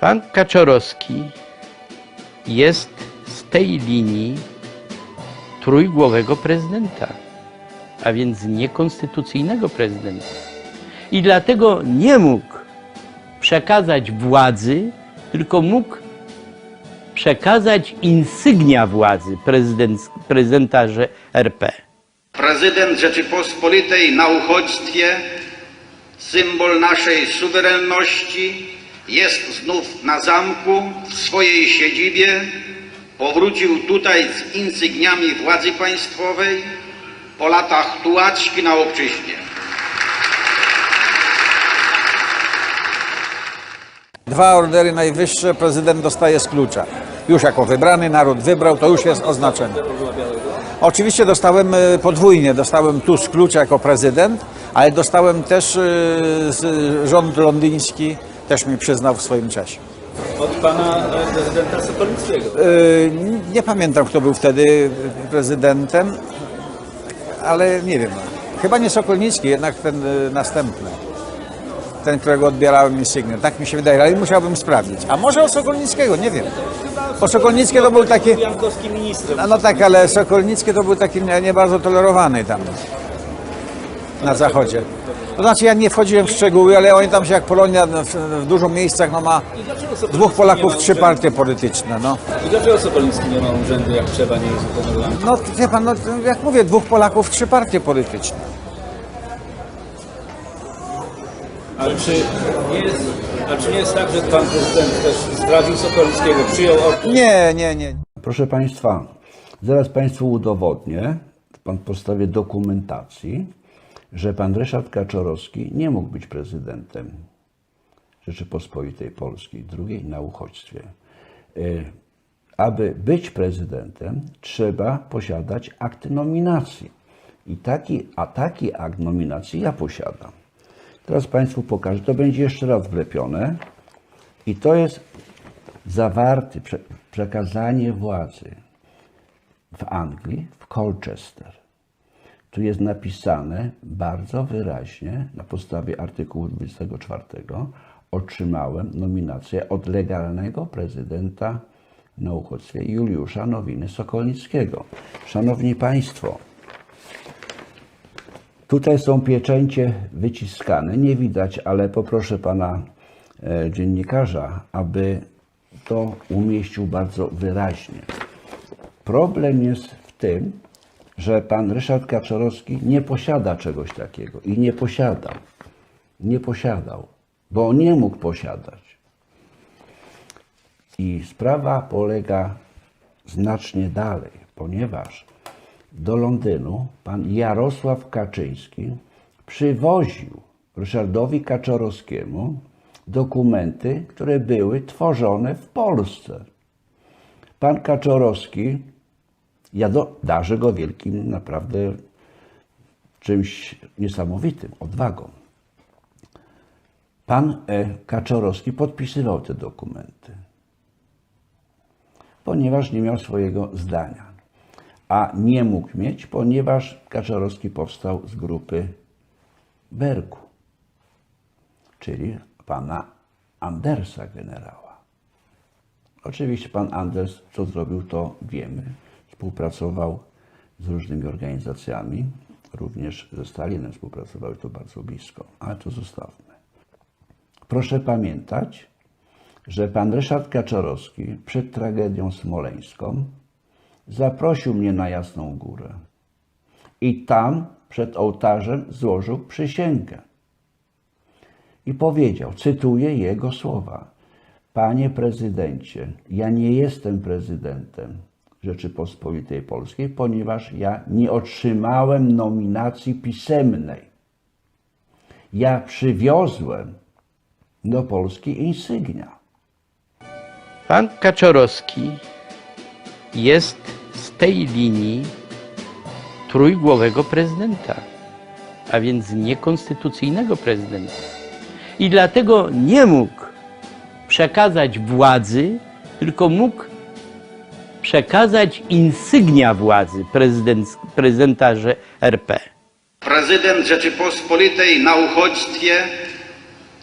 Pan Kaczorowski jest z tej linii trójgłowego prezydenta, a więc niekonstytucyjnego prezydenta. I dlatego nie mógł przekazać władzy, tylko mógł przekazać insygnia władzy prezydent, prezydenta RP. Prezydent Rzeczypospolitej na uchodźstwie, symbol naszej suwerenności, jest znów na zamku, w swojej siedzibie. Powrócił tutaj z insygniami władzy państwowej po latach tułaczki na obczyźnie. Dwa ordery najwyższe prezydent dostaje z klucza. Już jako wybrany, naród wybrał, to już jest oznaczenie. Oczywiście dostałem e, podwójnie. Dostałem tu z klucza jako prezydent, ale dostałem też e, rząd londyński, też mi przyznał w swoim czasie. Od pana e, prezydenta Sokolnickiego. E, Nie pamiętam, kto był wtedy prezydentem, ale nie wiem. Chyba nie Sokolnicki, jednak ten e, następny. Ten, którego odbierałem insygnię. Tak mi się wydaje, ale musiałbym sprawdzić. A może od Sokolnickiego, nie wiem. Bo Sokolnicki to był taki... Jankowski ministrem. No, no tak, ale Sokolnicki to był taki nie, nie bardzo tolerowany tam na zachodzie. To znaczy ja nie wchodziłem w szczegóły, ale pamiętam się jak Polonia w, w dużo miejscach no, ma dwóch Polaków, trzy partie polityczne. No, I dlaczego Sokolnicki nie ma urzędu, jak trzeba, nie jest uhonorowany? no wie pan, no, jak mówię, dwóch Polaków, trzy partie polityczne. Ale czy nie jest, a czy nie jest tak, że pan prezydent też zdradził Sokolnickiego, przyjął od... Nie, nie, nie. Proszę Państwa, zaraz Państwu udowodnię, pan podstawie dokumentacji, że pan Ryszard Kaczorowski nie mógł być prezydentem Rzeczypospolitej Polskiej, drugiej na uchodźstwie. Y, Aby być prezydentem, trzeba posiadać akt nominacji. I taki, a taki akt nominacji ja posiadam. Teraz Państwu pokażę. To będzie jeszcze raz wlepione. I to jest zawarty, prze, przekazanie władzy w Anglii, w Colchester. Tu jest napisane bardzo wyraźnie, na podstawie artykułu 24, otrzymałem nominację od legalnego prezydenta na uchodźstwie Juliusza Nowiny Sokolnickiego. Szanowni Państwo, Tutaj są pieczęcie wyciskane, nie widać, ale poproszę pana e, dziennikarza, aby to umieścił bardzo wyraźnie. Problem jest w tym, że pan Ryszard Kaczorowski nie posiada czegoś takiego i nie posiadał. Nie posiadał, bo nie mógł posiadać. I sprawa polega znacznie dalej, ponieważ do Londynu pan Jarosław Kaczyński przywoził Ryszardowi Kaczorowskiemu dokumenty, które były tworzone w Polsce. Pan Kaczorowski, ja do, darzę go wielkim naprawdę czymś niesamowitym, odwagą. Pan e, Kaczorowski podpisywał te dokumenty, ponieważ nie miał swojego zdania a nie mógł mieć, ponieważ Kaczorowski powstał z grupy Bergu, czyli pana Andersa generała. Oczywiście pan Anders, co zrobił, to wiemy. Współpracował z różnymi organizacjami, również ze Stalinem współpracował to bardzo blisko, ale to zostawmy. Proszę pamiętać, że pan Ryszard Kaczorowski przed tragedią smoleńską zaprosił mnie na Jasną Górę i tam przed ołtarzem złożył przysięgę. I powiedział, cytuję jego słowa: Panie prezydencie, ja nie jestem prezydentem Rzeczypospolitej Polskiej, ponieważ ja nie otrzymałem nominacji pisemnej. Ja przywiozłem do Polski insygnia. Pan Kaczorowski jest z tej linii trójgłowego prezydenta, a więc niekonstytucyjnego prezydenta. I dlatego nie mógł przekazać władzy, tylko mógł przekazać insygnia władzy prezydent, prezydenta RP. Prezydent Rzeczypospolitej na uchodźstwie,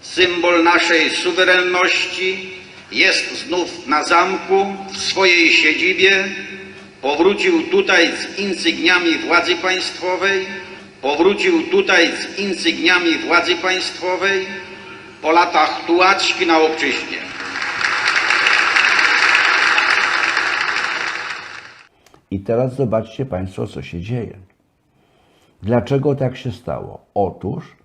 symbol naszej suwerenności, jest znów na zamku, w swojej siedzibie, powrócił tutaj z insygniami władzy państwowej, powrócił tutaj z insygniami władzy państwowej po latach tułaczki na obczyźnie. I teraz zobaczcie Państwo, co się dzieje. Dlaczego tak się stało? Otóż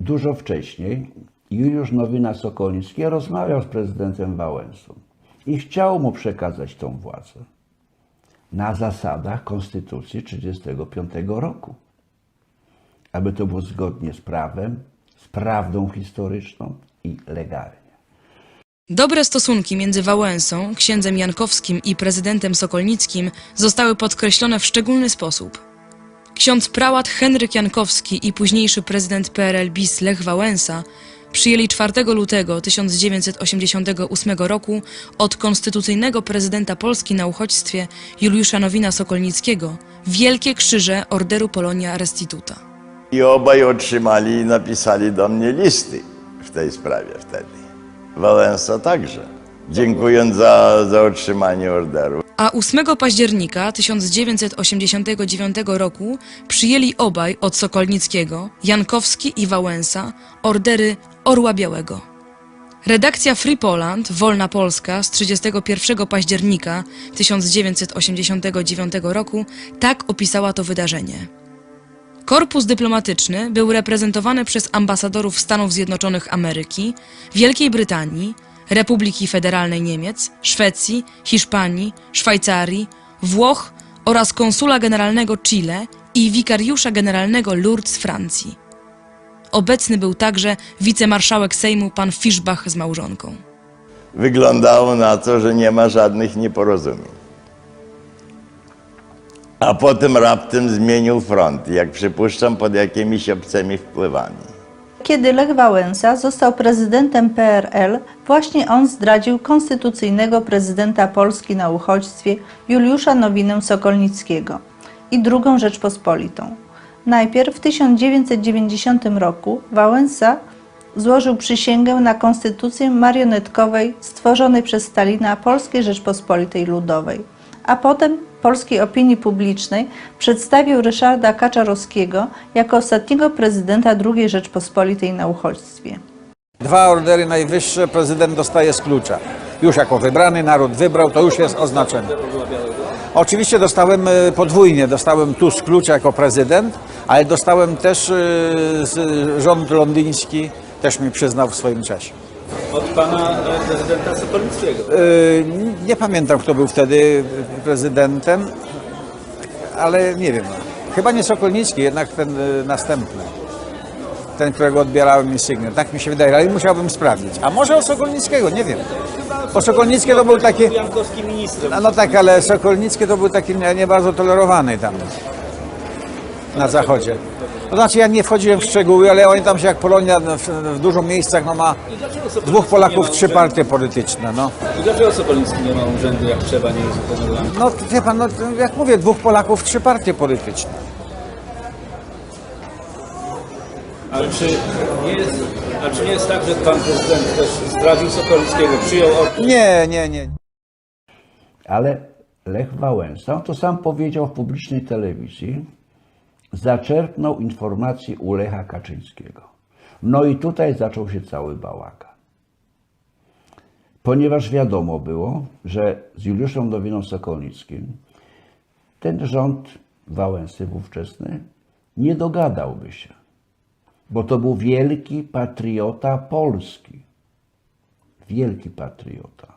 dużo wcześniej Juliusz Nowina-Sokolnicki rozmawiał z prezydentem Wałęsą i chciał mu przekazać tą władzę na zasadach Konstytucji 1935 roku, aby to było zgodnie z prawem, z prawdą historyczną i legalnie. Dobre stosunki między Wałęsą, księdzem Jankowskim i prezydentem Sokolnickim zostały podkreślone w szczególny sposób. Ksiądz prałat Henryk Jankowski i późniejszy prezydent PRL bis Lech Wałęsa przyjęli 4 lutego 1988 roku od konstytucyjnego prezydenta Polski na uchodźstwie Juliusza Nowina-Sokolnickiego wielkie krzyże Orderu Polonia Restituta. I obaj otrzymali i napisali do mnie listy w tej sprawie wtedy. Wałęsa także, dziękując za, za otrzymanie orderu. A 8 października 1989 roku przyjęli obaj od Sokolnickiego, Jankowski i Wałęsa, ordery Orła Białego. Redakcja Free Poland, Wolna Polska z 31 października 1989 roku tak opisała to wydarzenie. Korpus dyplomatyczny był reprezentowany przez ambasadorów Stanów Zjednoczonych Ameryki, Wielkiej Brytanii, Republiki Federalnej Niemiec, Szwecji, Hiszpanii, Szwajcarii, Włoch oraz konsula generalnego Chile i wikariusza generalnego Lourdes Francji. Obecny był także wicemarszałek Sejmu pan Fischbach z małżonką. Wyglądało na to, że nie ma żadnych nieporozumień. A potem raptem zmienił front, jak przypuszczam, pod jakimiś obcymi wpływami. Kiedy Lech Wałęsa został prezydentem PRL, właśnie on zdradził konstytucyjnego prezydenta Polski na uchodźstwie Juliusza Nowinę Sokolnickiego i II Rzeczpospolitą. Najpierw w 1990 roku Wałęsa złożył przysięgę na konstytucję marionetkowej stworzonej przez Stalina Polskiej Rzeczpospolitej Ludowej, a potem polskiej opinii publicznej przedstawił Ryszarda Kaczarowskiego jako ostatniego prezydenta II Rzeczpospolitej na uchodźstwie. Dwa ordery najwyższe prezydent dostaje z klucza. Już jako wybrany, naród wybrał, to już jest oznaczenie. Oczywiście dostałem e, podwójnie. Dostałem tu z klucza jako prezydent, ale dostałem też e, rząd londyński, też mi przyznał w swoim czasie. Od pana e, prezydenta Sokolnickiego. E, Nie pamiętam, kto był wtedy prezydentem, ale nie wiem. Chyba nie Sokolnicki, jednak ten e, następny. Ten, którego odbierałem insygnię. Tak mi się wydaje, ale musiałbym sprawdzić. A może o Sokolnickiego, nie wiem. Bo Sokolnicki to był taki... No, no tak, ale Sokolnicki to był taki nie, nie bardzo tolerowany tam na zachodzie. To znaczy ja nie wchodziłem w szczegóły, ale oni tam się jak Polonia w, w dużo miejscach no, ma I dlaczego Sokolnicki dwóch nie Polaków, ma trzy urzędu? partie polityczne. No, I dlaczego Sokolnicki nie ma urzędu jak trzeba, nie jest uhonorowany? no wie pan, no, jak mówię, dwóch Polaków, trzy partie polityczne. Ale czy nie jest, a czy nie jest tak, że pan prezydent też zdradził Sokolnickiego, przyjął od... Nie, nie, nie. Ale Lech Wałęsa, on to sam powiedział w publicznej telewizji, zaczerpnął informacji u Lecha Kaczyńskiego. No i tutaj zaczął się cały bałagan. Ponieważ wiadomo było, że z Juliuszem Nowiną Sokolnickim ten rząd Wałęsy ówczesny nie dogadałby się, bo to był wielki patriota Polski. Wielki patriota.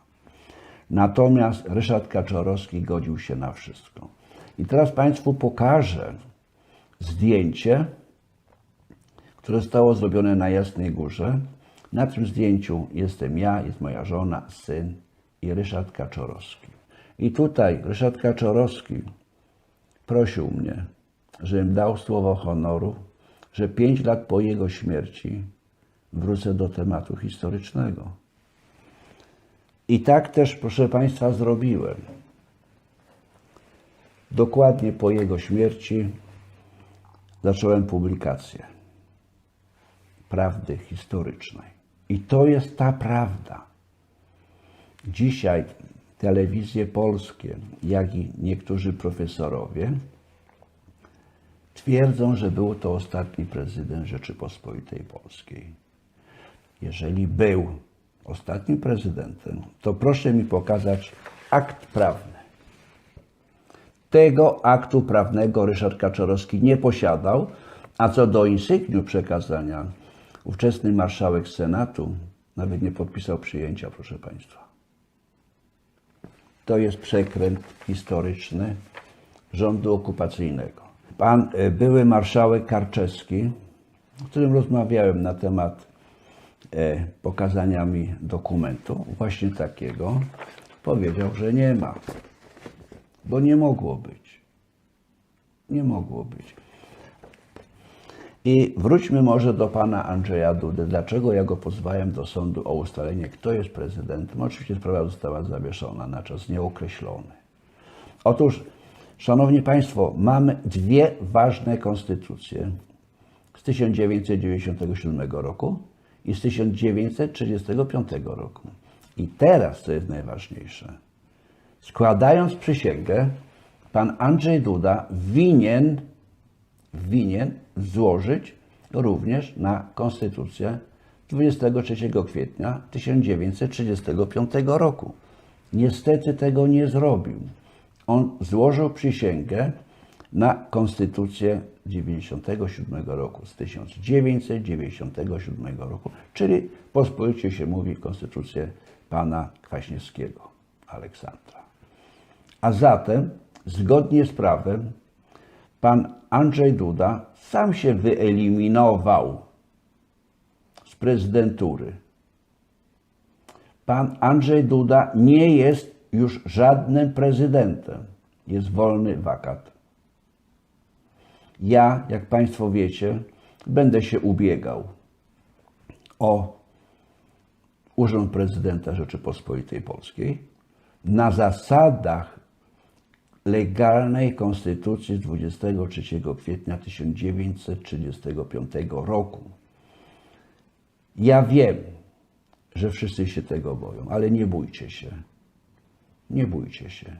Natomiast Ryszard Kaczorowski godził się na wszystko. I teraz Państwu pokażę zdjęcie, które zostało zrobione na Jasnej Górze. Na tym zdjęciu jestem ja, jest moja żona, syn i Ryszard Kaczorowski. I tutaj Ryszard Kaczorowski prosił mnie, żebym dał słowo honoru, że pięć lat po jego śmierci wrócę do tematu historycznego. I tak też, proszę Państwa, zrobiłem. Dokładnie po jego śmierci zacząłem publikację prawdy historycznej. I to jest ta prawda. Dzisiaj telewizje polskie, jak i niektórzy profesorowie twierdzą, że był to ostatni prezydent Rzeczypospolitej Polskiej. Jeżeli był ostatnim prezydentem, to proszę mi pokazać akt prawny. Tego aktu prawnego Ryszard Kaczorowski nie posiadał, a co do insygniu przekazania, ówczesny marszałek Senatu nawet nie podpisał przyjęcia, proszę Państwa. To jest przekręt historyczny rządu okupacyjnego. Pan e, były marszałek Karczewski, z którym rozmawiałem na temat e, pokazania mi dokumentu, właśnie takiego, powiedział, że nie ma, bo nie mogło być. Nie mogło być. I wróćmy może do pana Andrzeja Dudy. Dlaczego ja go pozwałem do sądu o ustalenie, kto jest prezydentem? Oczywiście sprawa została zawieszona na czas nieokreślony. Otóż, szanowni państwo, mamy dwie ważne konstytucje z 1997 roku i z 1935 roku. I teraz, co jest najważniejsze, składając przysięgę, pan Andrzej Duda winien winien złożyć również na konstytucję 23 kwietnia 1935 roku. Niestety tego nie zrobił. On złożył przysięgę na konstytucję 97 roku, z 1997 roku, czyli pospolicie się mówi konstytucję pana Kwaśniewskiego Aleksandra. A zatem, zgodnie z prawem, pan Andrzej Duda sam się wyeliminował z prezydentury. Pan Andrzej Duda nie jest już żadnym prezydentem. Jest wolny wakat. Ja, jak Państwo wiecie, będę się ubiegał o Urząd Prezydenta Rzeczypospolitej Polskiej na zasadach legalnej konstytucji z 23 kwietnia 1935 roku. Ja wiem, że wszyscy się tego boją, ale nie bójcie się. Nie bójcie się.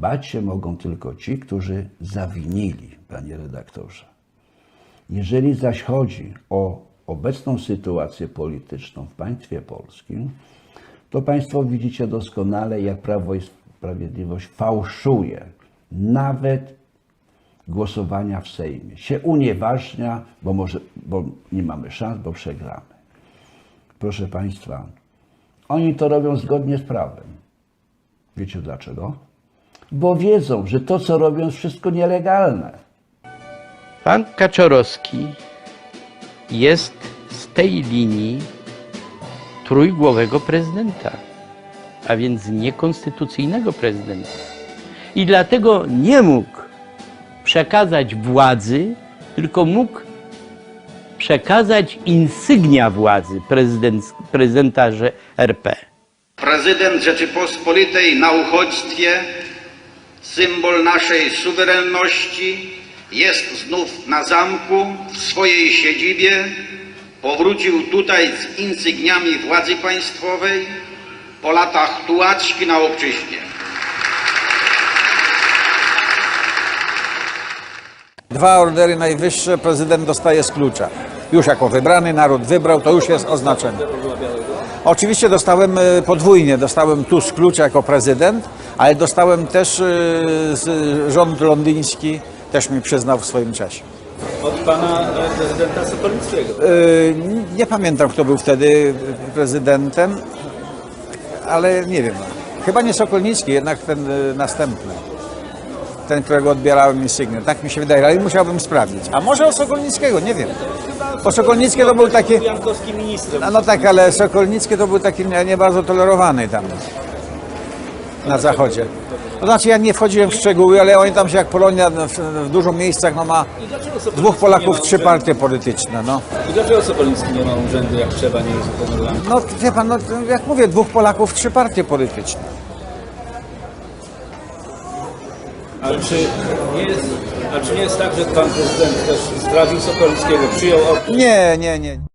Bać się mogą tylko ci, którzy zawinili, panie redaktorze. Jeżeli zaś chodzi o obecną sytuację polityczną w państwie polskim, to Państwo widzicie doskonale, jak Prawo i Sprawiedliwość fałszuje nawet głosowania w Sejmie. Się unieważnia, bo, może, bo nie mamy szans, bo przegramy. Proszę Państwa, oni to robią zgodnie z prawem. Wiecie dlaczego? Bo wiedzą, że to, co robią, jest wszystko nielegalne. Pan Kaczorowski jest z tej linii trójgłowego prezydenta, a więc niekonstytucyjnego prezydenta. I dlatego nie mógł przekazać władzy, tylko mógł przekazać insygnia władzy prezydent, prezydenta RP. Prezydent Rzeczypospolitej na uchodźstwie, symbol naszej suwerenności, jest znów na zamku, w swojej siedzibie. Powrócił tutaj z insygniami władzy państwowej po latach tułaczki na obczyźnie. Dwa ordery najwyższe prezydent dostaje z klucza. Już jako wybrany, naród wybrał, to już jest oznaczenie. Oczywiście dostałem e, podwójnie. Dostałem tu z klucza jako prezydent, ale dostałem też e, rząd londyński, też mi przyznał w swoim czasie. Od pana e, prezydenta Sokolnickiego. E, Nie pamiętam, kto był wtedy prezydentem, ale nie wiem. Chyba nie Sokolnicki, jednak ten następny. Ten, którego odbierałem insygnię. Tak mi się wydaje, ale musiałbym sprawdzić. A może o Sokolnickiego, nie wiem. Bo Sokolnicki to był taki... Jankowski ministrem. No, no tak, ale Sokolnicki to był taki nie, nie bardzo tolerowany tam na zachodzie. To znaczy ja nie wchodziłem w szczegóły, ale oni tam się jak Polonia w, w dużo miejscach no, ma I dlaczego Sokolnicki dwóch nie Polaków, ma trzy urzędu? partie polityczne. No, I dlaczego Sokolnicki nie ma urzędu jak trzeba, nie jest no wie pan, no, jak mówię, dwóch Polaków, trzy partie polityczne. Ale czy nie jest, a czy nie jest tak, że pan prezydent też zdradził Sokolnickiego, przyjął Nie, nie, nie.